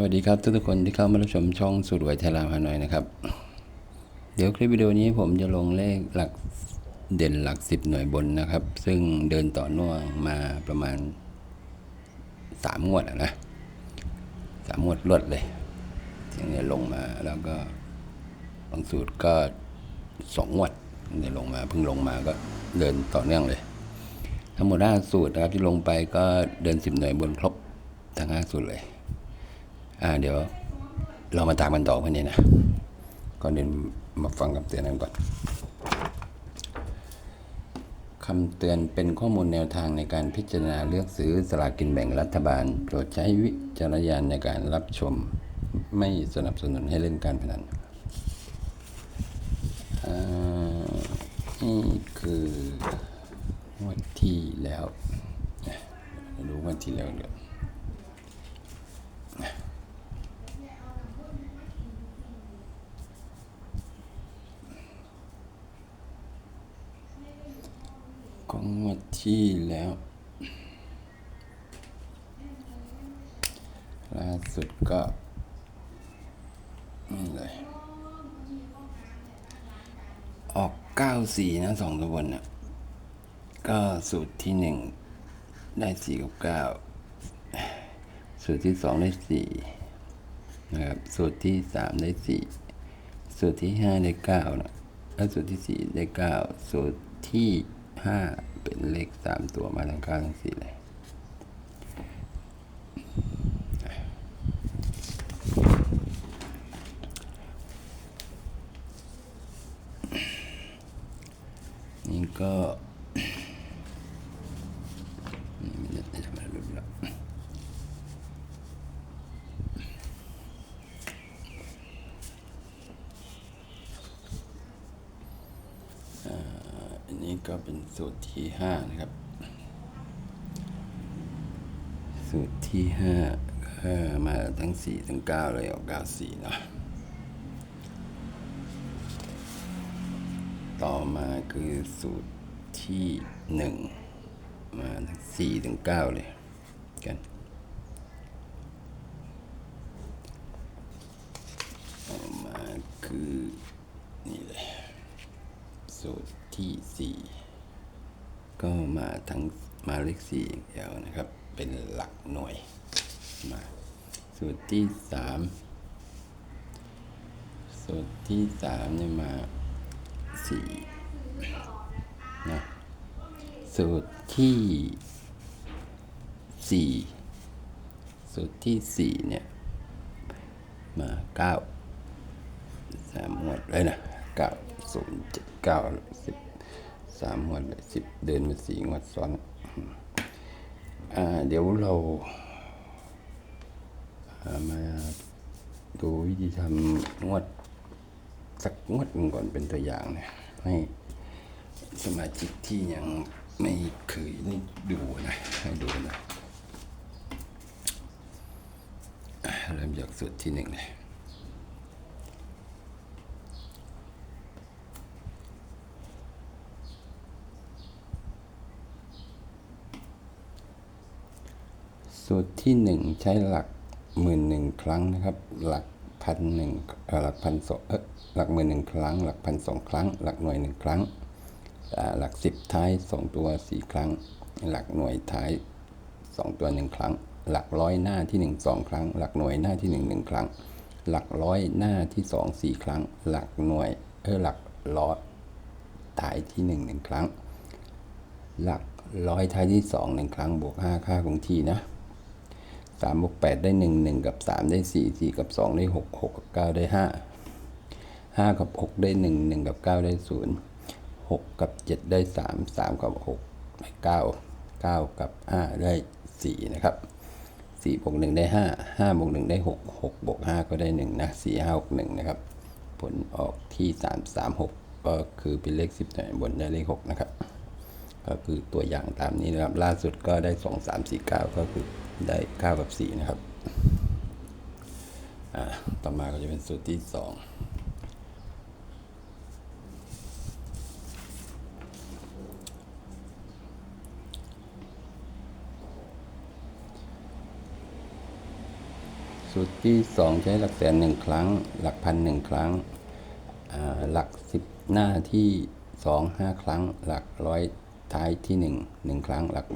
วัสดีครับ ทุกๆคนที่เข้ามารับชมช่องสุดรวยไทยลาวฮานอยนะครับ เดี๋ยวคลิปวิดีโอนี้ผมจะลงเลขหลักเด่นหลักสิบหน่วยบนนะครับ ซึ่งเดินต่อเนื่องมาประมาณสามงวดนะสามงวดรวดเลยที่เนี่ยลงมาแล้วก็บางสูตรก็สองงวดเนี่ยลงมาเพิ่งลงมาก็เดินต่อเนื่องเลย ทั้งหมดห้าสูตรนะครับที่ลงไปก็เดินสิบหน่วยบนครบทั้งห้าสูตรเลย อ่าเดี๋ยวเรามาตามกันต่อวันนี้นะ ก่อนเดินมาฟังคำเตือนกันก่อนคำเตือนเป็นข้อมูลแนวทางในการพิจารณาเลือกซื้อสลากกินแบ่งรัฐบาล โปรดใช้วิจารณญาณในการรับชม ไม่สนับสนุนให้เล่นการพนันนี่คือวันที่แล้วนะมาดูงวันที่แล้วเดี๋ยว ของงว ดที่แล้ว ล่าสุดก็นี่เลย ออกเก้าสี่นะสองตัวบนน่ะก็สูตรที่หนึ่งได้สี่กับเก้าสูตรที่สองได้สี่นะครับ สูตรที่สามได้สี่สูตรที่ห้าได้เก้านะแล้วสูตรที่สี่ได้เก้าสูตรที่ห้า เป็นเลขสามตัวมาทั้งเก้าทั้งสี่เลยนี่ก็นี่ไม่ได้ทำอะไรรู้แล้วอ่าอันนี้ก็เป็น สูตรที่ห้านะครับ สูตรที่ห้าก็มาทั้งสี่ทั้งเก้าเลยออกเก้าสี่เนาะต่อมาคือสูตรที่หนึ่งมาทั้งสี่ถึงเก้าเลยกันต่อมาคือนี่เลยสูตรที่สี่ ก็มาทั้งมาเลขสี่อย่างเดียวนะครับ เป็นหลักหน่วยมาสูตรที่สามสูตรที่สามเนี่ยมาสี่นะสูตรที่สี่สูตรที่สี่เนี่ยมาเก้าสามหมวดเลยนะเก้าศูนย์เจ็ดเก้าสิบ สามหมวดเลยสิบเดินมาสี่งวดซ้อนอ่าเดี๋ยวเราามาดูวิธีทำงวดสักงวดหนึ่งก่อนเป็นตัวอย่างนะให้สมาชิกที่ยังไม่เคยได้ดูนะให้ดูนะอะเริ่มจากสูตรที่หนึ่งเลย สูตรที่หนึ่งใช้หลักหมื่นหนึ่งครั้งนะครับ หลักพันหนึ่งหลักพันสองเออหลักหมื่นหนึ่งครั้ง หลักพันสองครั้ง หลักหน่วยหนึ่งครั้ง หลักสิบท้ายสองตัวสี่ครั้ง หลักหน่วยท้ายสองตัวหนึ่งครั้ง หลักร้อยหน้าที่หนึ่งสองครั้ง หลักหน่วยหน้าที่หนึ่งหนึ่งครั้ง หลักร้อยหน้าที่สองสี่ครั้ง หลักหน่วยเออหลักร้อยท้ายที่หนึ่งหนึ่งครั้ง หลักร้อยท้ายที่สองหนึ่งครั้งบวกห้าค่าคงที่นะ สามบวกแปดได้หนึ่งหนึ่งกับสามได้สี่สี่กับสองได้หกหกกับเก้าได้ห้าห้ากับหกได้หนึ่งหนึ่งกับเก้าได้ศูนย์หกกับเจ็ดได้สามสามกับหกได้เก้าเก้ากับห้าได้สี่นะครับสี่บวกหนึ่งได้ห้าห้าบวกหนึ่งได้หกหกบวกห้าก็ได้หนึ่งนะสี่ห้าหนึ่งนะครับ ผลออกที่สามสามหกก็คือเป็นเลขสิบหน่วยบนได้เลขหกนะครับ ก็คือตัวอย่างตามนี้นะครับ ล่าสุดก็ได้สองสามสี่เก้าก็คือ ได้เก้ากับสี่นะครับ ต่อมาก็จะเป็นสูตรที่สองสูตรที่สองใช้หลักแสนหนึ่งครั้ง หลักพันหนึ่งครั้ง หลักสิบหน้าที่สองห้าครั้ง หลักร้อยท้ายที่หนึ่งหนึ่งครั้ง หลัก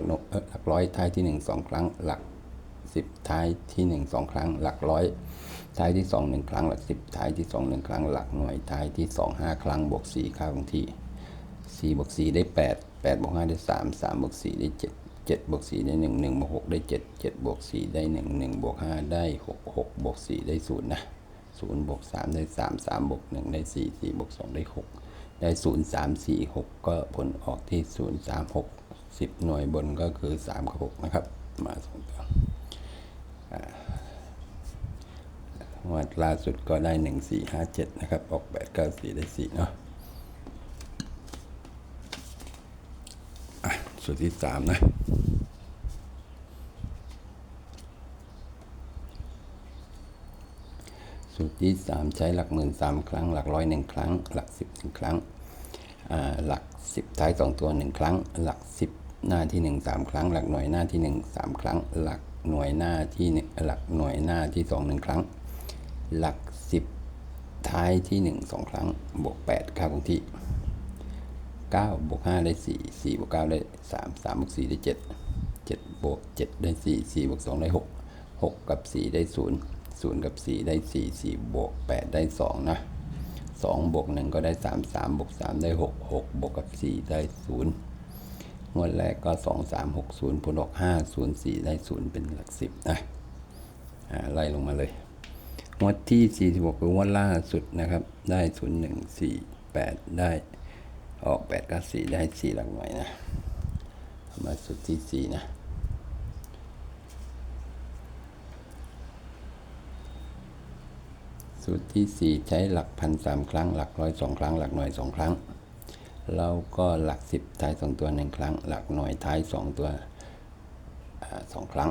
หลักร้อยท้ายที่หนึ่งสองครั้ง หลัก สิบท้ายที่หนึ่งสองครั้ง หลักร้อย ท้ายที่สองหนึ่งครั้ง หลักสิบท้ายที่สองหนึ่งครั้ง หลักหน่วย ท้ายที่สองห้าครั้ง บวกสี่ค่าคงที่สี่บวกสี่ได้แปดแปดบวกห้าได้สามสามบวกสี่ได้เจ็ดเจ็ดบวกสี่ได้หนึ่งหนึ่งบวกหกได้เจ็ดเจ็ดบวกสี่ได้หนึ่งหนึ่งบวกห้าได้หกหกบวกสี่ได้ศูนย์นะศูนย์บวกสามได้สามสามบวกหนึ่งได้สี่สี่บวกสองได้หกได้ศูนย์สามสี่หกก็ผลออกที่ศูนย์สามหกสิบหน่วยบนก็คือสามกับหกนะครับ มาสองตัวอ่า งวัดล่าสุดก็ได้หนึ่งสี่ห้าเจ็ดนะครับ ออกแปดเก้าสี่ได้สี่เนาะสูตรที่สามนะสูตรที่สามใช้หลักหมื่นสามครั้ง หลักร้อยหนึ่งครั้ง หลักสิบหนึ่งครั้งหลักสิบท้ายสองตัวหนึ่งครั้ง หลักสิบหน้าที่หนึ่งสามครั้ง หลักหน่วยหน้าที่หนึ่งสามครั้ง หลัก หน่วยหน้าที่หนึ่งหลักหน่วยหน้าที่สองหนึ่งครั้ง หลักสิบท้ายที่หนึ่งสองครั้ง บวกแปดค่าคงที่ 9 บวก 5 ได้ 4 4 บวก 9 ได้ 3 3 บวก 4 ได้ 7 7 บวก 7 ได้ 4 4 บวก 2 ได้ 6 6 กับ 4 ได้ 0 0 กับ 4 ได้ 4 4 บวก 8 ได้ 2 นะ2บวก 1 ก็ได้ 3 3 บวก 3 ได้ 6 6 บวกกับ 4 ได้ 0 งวดแรกก็ 2 3 6 0ผลออก5 0 4 ได้ 0 เป็นหลัก10นะไล่ลงมาเลย งวดที่ 46คืองวดล่าสุดนะครับ ได้ 0 1 4 8 ได้ออก8กับ4ได้ 4 หลักหน่วยนะมาสุดที่ 4 นะสูตรที่ 4 ใช้หลักพันสามครั้ง หลักร้อยสองครั้ง หลักหน่วยสองครั้ง เราก็หลักสิบท้ายสองตัวหนึ่งครั้ง หลักหน่วยท้ายสองตัวสองครั้ง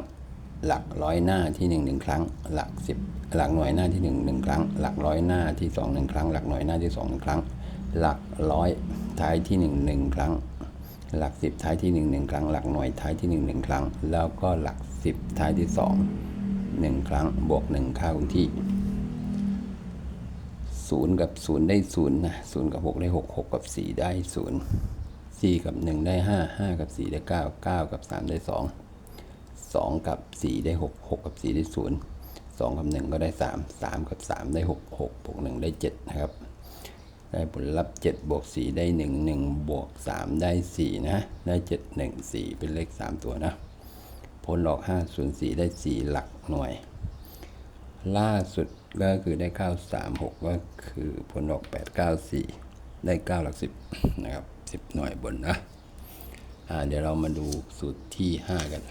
หลักร้อยหน้าที่หนึ่งหนึ่งครั้ง หลักสิบหลักหน่วยหน้าที่หนึ่งหนึ่งครั้ง หลักร้อยหน้าที่สองหนึ่งครั้ง หลักหน่วยหน้าที่สองหนึ่งครั้ง หลักร้อยท้ายที่หนึ่งหนึ่งครั้ง หลักสิบท้ายที่หนึ่งหนึ่งครั้ง หลักหน่วยท้ายที่หนึ่งหนึ่งครั้ง แล้วก็หลักสิบท้ายที่สองหนึ่งครั้ง บวกหนึ่งค่าคงที่ ศูนย์กับศูนย์ได้ศูนย์นะศูนย์กับหกได้หกหกกับสี่ได้ศูนย์สี่กับหนึ่งได้ห้าห้ากับสี่ได้เก้าเก้ากับสามได้สองสองกับสี่ได้หกหกกับสี่ได้ศูนย์สองกับหนึ่งก็ได้สามสามกับสามได้หกหกบวกหนึ่งได้เจ็ดนะครับ ได้ผลลัพธ์เจ็ดบวกสี่ได้หนึ่งหนึ่งบวกสามได้สี่นะได้เจ็ดหนึ่งสี่เป็นเลขสามตัวนะผลออกห้าศูนย์สี่ได้สี่หลักหน่วย ล่าสุดก็คือได้ 936 ก็คือผลออก 894 ได้ 9 หลัก 10 นะครับ 10 หน่วยบนนะ อ่า เดี๋ยวเรามาดูสูตรที่ 5 กัน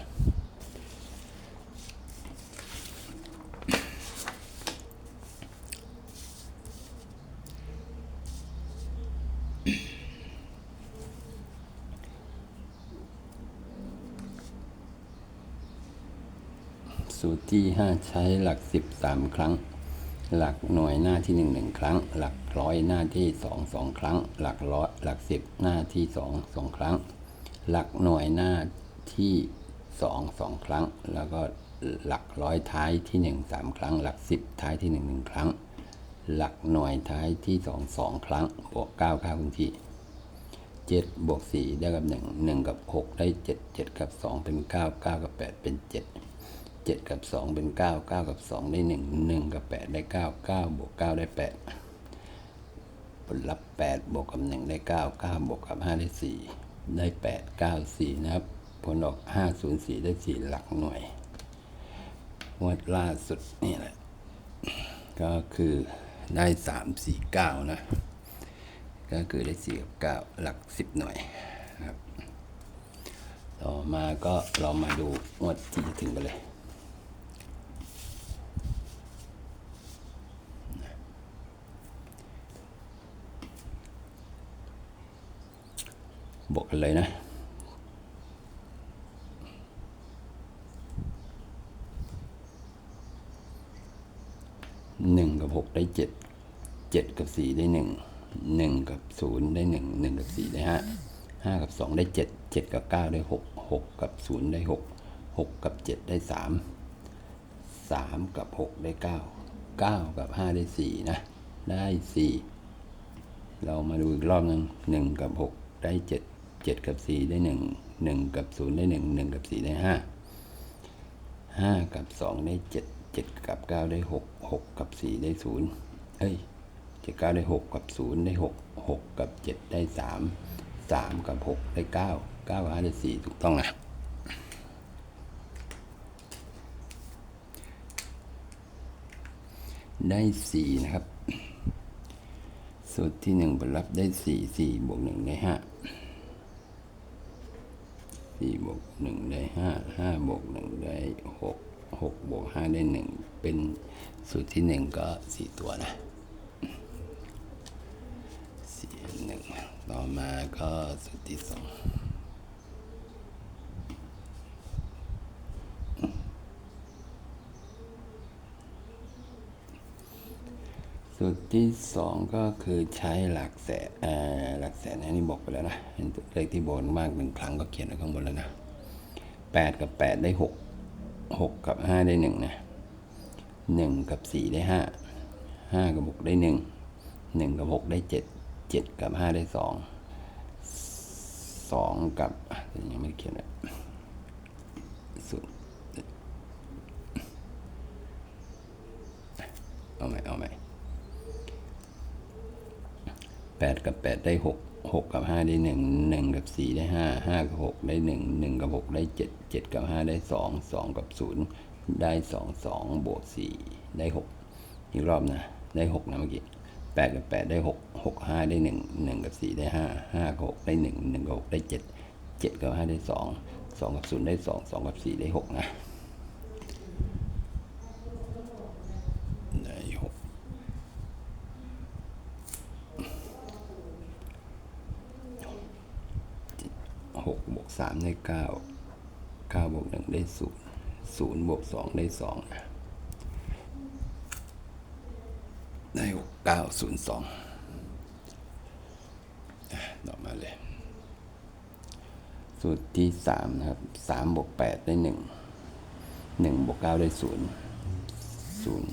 สูตรที่ 5 ใช้หลัก 13 ครั้ง หลักหน่วยหน้าที่ 1 1 ครั้ง หลักร้อยหน้าที่ 2 2 ครั้ง หลักร้อยหลัก 10 หน้าที่ 2 2 ครั้ง หลักหน่วยหน้าที่ 2 2 ครั้ง แล้วก็หลักร้อยท้ายที่ 1 3 ครั้ง หลัก 10 ท้ายที่ 1 1 ครั้ง หลักหน่วยท้ายที่ 2 2 ครั้ง บวก 9 ค่าพื้นที่เจ็ดบวกสี่ได้กับหนึ่งหนึ่งกับหกได้เจ็ดเจ็ดกับสองเป็นเก้าเก้ากับแปดเป็นเจ็ดเจ็ดกับสองเป็นเก้าเก้ากับสองได้หนึ่งหนึ่งกับแปดได้เก้าเก้าบวกเก้าได้แปดผลลัพธ์แปดบวกกับหนึ่งได้เก้าเก้าบวกกับห้าได้สี่ได้แปดเก้าสี่นะครับ ผลออกห้าศูนย์สี่ได้สี่หลักหน่วยงวดล่าสุดนี่แหละ ก็คือได้สามสี่เก้านะ ก็คือได้สี่กับเก้าหลักสิบหน่วยครับต่อมาก็เรามาดูงวดที่จะถึงกันเลย บวกกัน เลยนะ หนึ่งกับหกได้เจ็ด เจ็ดกับสี่ได้หนึ่ง หนึ่งกับศูนย์ได้หนึ่ง หนึ่งกับสี่ได้ห้า ห้ากับสองได้เจ็ด เจ็ดกับเก้าได้หก หกกับศูนย์ได้หก หกกับเจ็ดได้สามสสามกับหกได้เก้า เก้ากับห้าได้สี่นะ ได้สี่เรามาดูอีกรอบหนึ่งหนึ่งกับหกได้เจ็ด เจ็ดกับสี่ได้หนึ่งหนึ่งกับศูนย์ได้หนึ่งหนึ่งกับสี่ได้ห้าห้ากับสองได้เจ็ดเจ็ดกับเก้าได้หกหกกับสี่ได้ศูนย์เอ้ยเจ็ดเก้าได้หกกับศูนย์ได้หกหกกับเจ็ดได้สามสามกับหกได้เก้าเก้ากับห้าได้สี่ถูกต้องนะได้สี่นะครับ สูตรที่หนึ่งผลลัพธ์ได้สี่สี่บวกหนึ่งได้ห้า สี่บวกหนึ่งได้ห้าห้าบวกหนึ่งได้หกหกบวกห้าได้หนึ่งเป็นสูตรที่หนึ่งก็สี่ตัวนะสี่หนึ่งต่อมาก็สูตรที่สอง สูตร ที่สองก็คือใช้หลักแสนหลักแสนนนี้บอกไปแล้วนะเลขที่บนมากหนึ่งครั้งก็เขียนไว้ข้างบนแล้วนะแปดกับแปดได้หกหกกับห้าได้หนึ่งนะหนึ่งกับสี่ได้ห้าห้ากับหกได้หนึ่งหนึ่งกับหกได้เจ็ดเจ็ดกับห้าได้สองสองกับยังไม่เขียนเลยสูตรเอาใหม่เอาใหม่ แปดกับแปดได้หกหกกับห้าได้หนึ่งหนึ่งกับสี่ได้ห้าห้ากับหกได้หนึ่งหนึ่งกับหกได้เจ็ดเจ็ดกับห้าได้สองสองกับศูนย์ได้สองสองบวกสี่ได้หกอีกรอบนะ ได้หกนะเมื่อกี้แปดกับแปดได้หกหกห้าได้หนึ่งหนึ่งกับสี่ได้ห้าห้ากับหกได้หนึ่งหนึ่งกับหกได้เจ็ดเจ็ดกับห้าได้สองสองกับศูนย์ได้สองสองกับสี่ได้หกนะ ได้หก หกบวกสาม ได้เก้าเก้าบวกหนึ่งได้ศูนย์ศูนย์บวกสองได้สองได้หกเก้าศูนย์สองต่อมาเลย สูตรที่สามนะครับสามบวกแปดได้หนึ่งหนึ่งบวกเก้าได้ศูนย์ศูนย์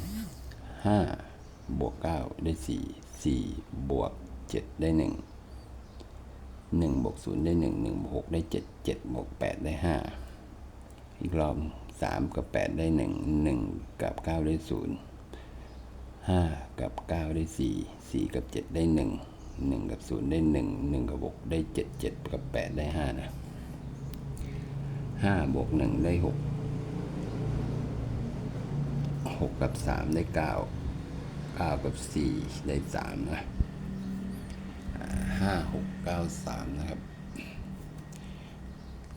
ห้าบวกเก้าได้สี่สี่บวกเจ็ดได้หนึ่ง หนึ่งบวกศูนย์ได้หนึ่งหนึ่งบวกหกได้เจ็ดเจ็ดบวกแปดได้ห้าอีกรอบสามกับแปดได้หนึ่งหนึ่งกับเก้าได้ศูนย์ห้ากับเก้าได้สี่สี่กับเจ็ดได้หนึ่งหนึ่งกับศูนย์ได้หนึ่งหนึ่งกับหกได้เจ็ดเจ็ดกับแปดได้ห้านะห้าบวกหนึ่งได้หกหกกับสามได้เก้าเก้ากับสี่ได้สามนะ ห้าหกเก้าสามนะครับ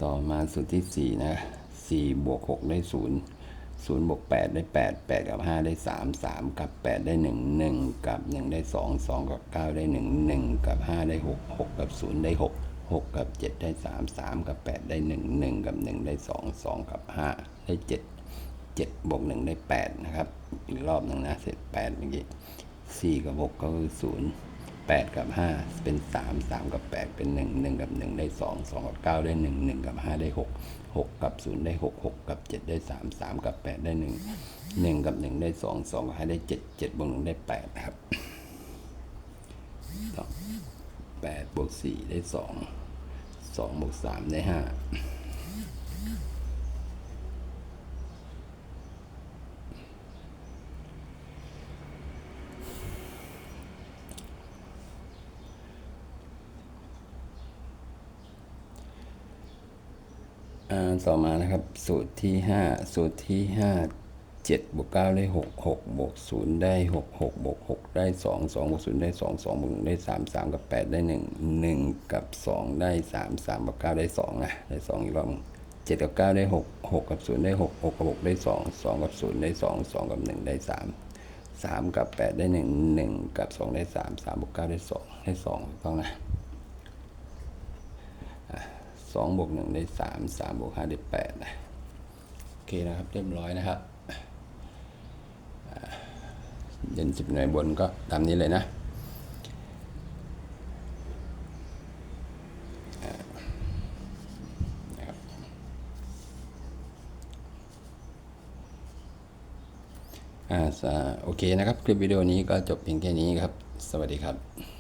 ต่อมาสูตรที่สี่นะสี่บวกหกได้ศูนย์ศูนย์บวกแปดได้แปดแปดกับห้าได้สามสามกับแปดได้หนึ่งหนึ่งกับหนึ่งได้สองสองกับเก้าได้หนึ่งหนึ่งกับห้าได้หกหกกับศูนย์ได้หกหกกับเจ็ดได้สามสามกับแปดได้หนึ่งหนึ่งกับหนึ่งได้สองสองกับห้าได้เจ็ดเจ็ดบวกหนึ่งได้แปดนะครับ อีกรอบหนึ่งนะเสร็จแปดเมื่อกี้สี่กับหกก็คือศูนย์ 8 กับ 5 เป็น 3 3 กับ 8 เป็น 1 1 กับ 1 ได้ 2 2 กับ 9 ได้ 1 1 กับ 5 ได้ 6 6 กับ 0 ได้ 6 6 กับ 7 ได้ 3 3 กับ 8 ได้ 1 1 กับ 1 ได้ 2 2 กับ 5 ได้ 7 7บวก1ได้ 8 ครับ8บวก4ได้ 2 2บวก3ได้ 5 ต่อมานะครับ สูตรที่ห้าสูตรที่ห้าเจ็ดบวกเก้าได้หกหกบวกศูนย์ได้หกหกบวกหกได้สองสองบวกศูนย์ได้สองสองบวกหนึ่งได้สามสามกับแปดได้หนึ่งหนึ่งกับสองได้สามสามกับเก้าได้สองนะได้สองอีกรอบเจ็ดกับเก้าได้หกหกกับศูนย์ได้หกหกกับหกได้สองสองกับศูนย์ได้สองสองกับหนึ่งได้สามสามกับแปดได้หนึ่งหนึ่งกับสองได้สามสามบวกเก้าได้สองได้สองถูกต้องนะ สองบวกหนึ่งได้สามสามบวกห้าได้แปดนะโอเคนะครับเรียบร้อยนะครับเย็นสิบหน่วยบนก็ตามนี้เลยนะอ่านะครับอ่าสาโอเคนะครับ คลิปวิดีโอนี้ก็จบเพียงแค่นี้ครับ สวัสดีครับ